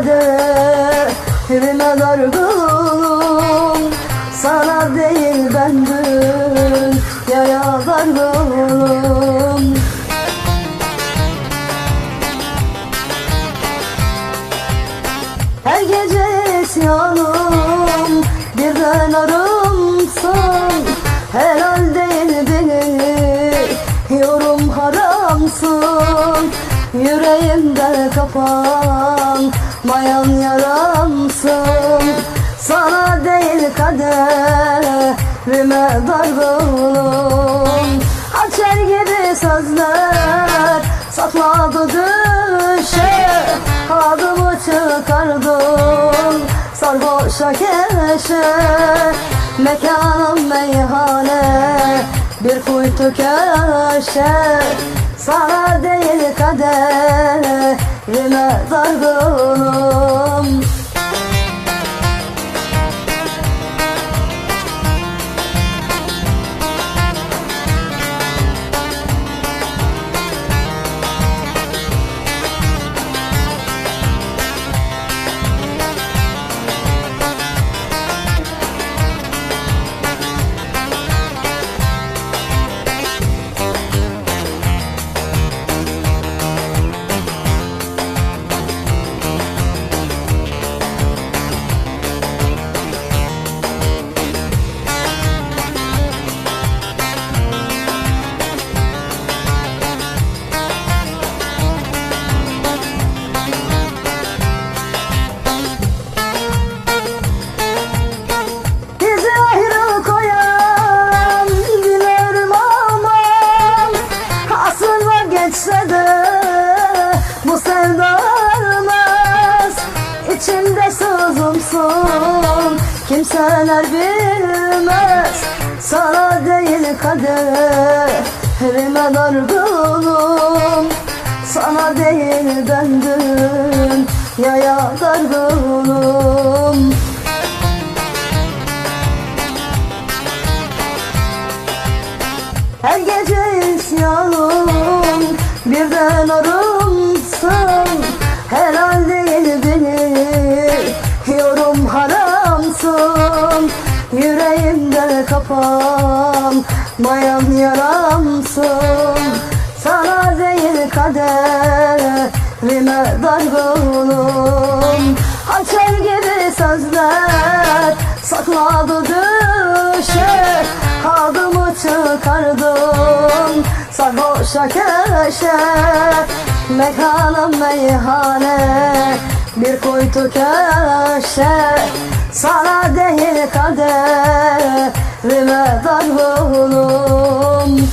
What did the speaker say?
kaderime dargınım Sana değil ben dünyaya dargınım Her gece isyanım birden arımsın. Helal değil beni yorum haramsın Yüreğimde kapanmayan yaramsın Sana değil kaderime dargınım. Hançer gibi sözler sakladı düşe. Adımı çıkardım sarhoşa keşe. Mekanım meyhane bir kuytu köşe Sana değil kaderime dargınım kimseler bilmez Sana değil kaderime dargınım Sana değil ben dünyaya dargınım kapanmayan yaramsın. Sana değil kaderime dargınım Hançer gibi sözler sakladı düşe. Adımı çıkardım sarhoşa köşe Mekanım meyhane bir kuytu köşe sana değil kaderime dar oğlum